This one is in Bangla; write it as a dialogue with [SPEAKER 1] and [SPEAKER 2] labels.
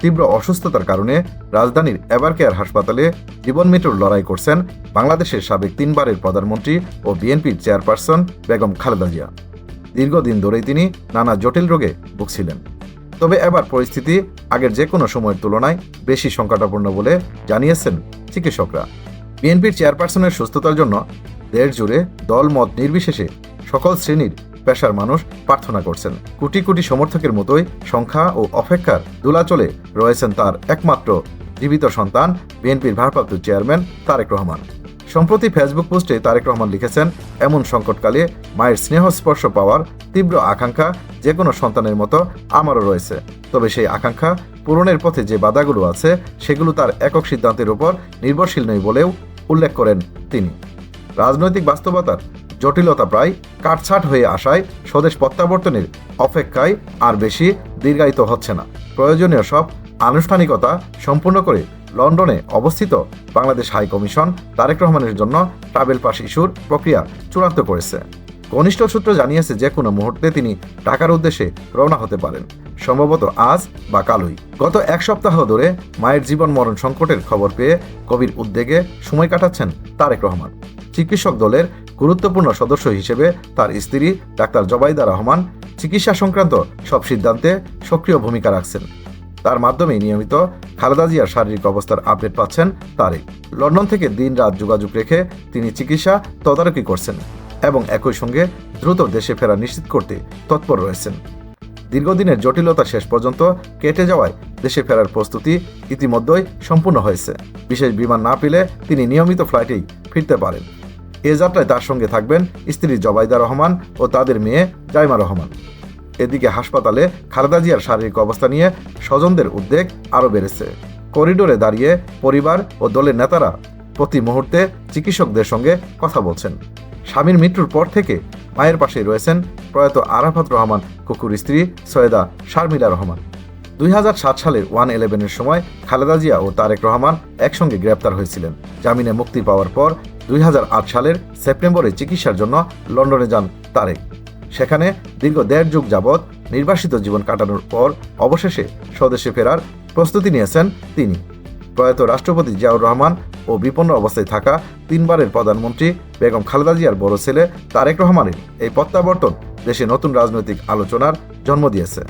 [SPEAKER 1] তীব্র অসুস্থতার কারণে রাজধানীর এভারকেয়ার হাসপাতালে জীবন মৃত্যুর লড়াই করছেন বাংলাদেশের সাবেক তিনবারের প্রধানমন্ত্রী ও বিএনপির চেয়ারপারসন বেগম খালেদা জিয়া। দীর্ঘদিন ধরেই তিনি নানা জটিল রোগে ভুগছিলেন। তবে এবার পরিস্থিতি আগের যে কোনো সময়ের তুলনায় বেশি সংকটাপূর্ণ বলে জানিয়েছেন চিকিৎসকরা। বিএনপির চেয়ারপারসনের সুস্থতার জন্য দেশ জুড়ে দল মত নির্বিশেষে সকল শ্রেণির পেশার মানুষ প্রার্থনা করছেন। কোটি কোটি সমর্থকের মতোই সংখ্যা ও অপেক্ষার দোলাচলে রয়েছেন তার একমাত্র জীবিত সন্তান বিএনপির ভারপ্রাপ্ত চেয়ারম্যান তারেক রহমান। সম্প্রতি ফেসবুক পোস্টে তারেক রহমান লিখেছেন, এমন সংকটকালে মায়ের স্নেহ স্পর্শ পাওয়ার তীব্র আকাঙ্ক্ষা যে কোনো সন্তানের মতো আমারও রয়েছে। তবে সেই আকাঙ্ক্ষা পূরণের পথে যে বাধাগুলো আছে, সেগুলো তার একক সিদ্ধান্তের উপর নির্ভরশীল নয় বলেও উল্লেখ করেন তিনি। রাজনৈতিক বাস্তবতার জটিলতা প্রায় কাটছাট হয়ে আসায় স্বদেশ প্রত্যাবর্তনের অপেক্ষায় আর বেশি দীর্ঘায়িত হচ্ছে না। প্রয়োজনীয় সব আনুষ্ঠানিকতা সম্পূর্ণ করে লন্ডনে অবস্থিত বাংলাদেশ হাই কমিশন তারেক রহমানের জন্য ট্রাভেল পাস ইস্যুর প্রক্রিয়া চূড়ান্ত করেছে। ঘনিষ্ঠ সূত্র জানিয়েছে যে কোনো মুহূর্তে তিনি ঢাকার উদ্দেশ্যে রওনা হতে পারেন। সম্ভবত আজ বা কালই। গত এক সপ্তাহ ধরে মায়ের জীবন মরণ সংকটের খবর পেয়ে কবির উদ্বেগে সময় কাটাচ্ছেন তারেক রহমান। চিকিৎসক দলের গুরুত্বপূর্ণ সদস্য হিসেবে তার স্ত্রী ডাক্তার জবাইদা রহমান চিকিৎসা সংক্রান্ত সব সিদ্ধান্তে সক্রিয় ভূমিকা রাখছেন। তার মাধ্যমে নিয়মিত খালেদা জিয়ার শারীরিক অবস্থার আপডেট পাচ্ছেন তারেক। লন্ডন থেকে দিন রাত যোগাযোগ রেখে তিনি চিকিৎসা তদারকি করছেন এবং একই সঙ্গে দ্রুত দেশে ফেরা নিশ্চিত করতে তৎপর রয়েছেন। দীর্ঘদিনের জটিলতা শেষ পর্যন্ত কেটে যাওয়ায় দেশে ফেরার প্রস্তুতি ইতিমধ্যেই সম্পূর্ণ হয়েছে। বিশেষ বিমান না পেলে তিনি নিয়মিত ফ্লাইটেই ফিরতে পারেন। এ যাত্রায় তার সঙ্গে থাকবেন স্ত্রী জবাইদা রহমান ও তাদের মেয়ে জাইমা রহমান। এদিকে হাসপাতালে খালেদা জিয়ার শারীরিক অবস্থা নিয়ে স্বজনদের উদ্বেগ আরও বেড়েছে। করিডোরে দাঁড়িয়ে পরিবার ও দলের নেতারা প্রতি মুহূর্তে চিকিৎসকদের সঙ্গে কথা বলছেন। স্বামীর মৃত্যুর পর থেকে মায়ের পাশে রয়েছেন প্রয়াত আরাফাত রহমান, কুকুর স্ত্রী সৈয়দা শারমিলা রহমান। দুই হাজার সাত সালের ওয়ান ইলেভেনের সময় খালেদা জিয়া ও তারেক রহমান একসঙ্গে গ্রেপ্তার হয়েছিলেন। জামিনে মুক্তি পাওয়ার পর দুই হাজার আট সালের সেপ্টেম্বরে চিকিৎসার জন্য লন্ডনে যান তারেক। সেখানে দীর্ঘ দেড় যুগ যাবৎ নির্বাসিত জীবন কাটানোর পর অবশেষে স্বদেশে ফেরার প্রস্তুতি নিয়েছেন তিনি। প্রয়াত রাষ্ট্রপতি জিয়াউর রহমান ও বিপন্ন অবস্থায় থাকা তিনবারের প্রধানমন্ত্রী বেগম খালেদা জিয়ার বড় ছেলে তারেক রহমানের এই প্রত্যাবর্তন দেশে নতুন রাজনৈতিক আলোচনার জন্ম দিয়েছে।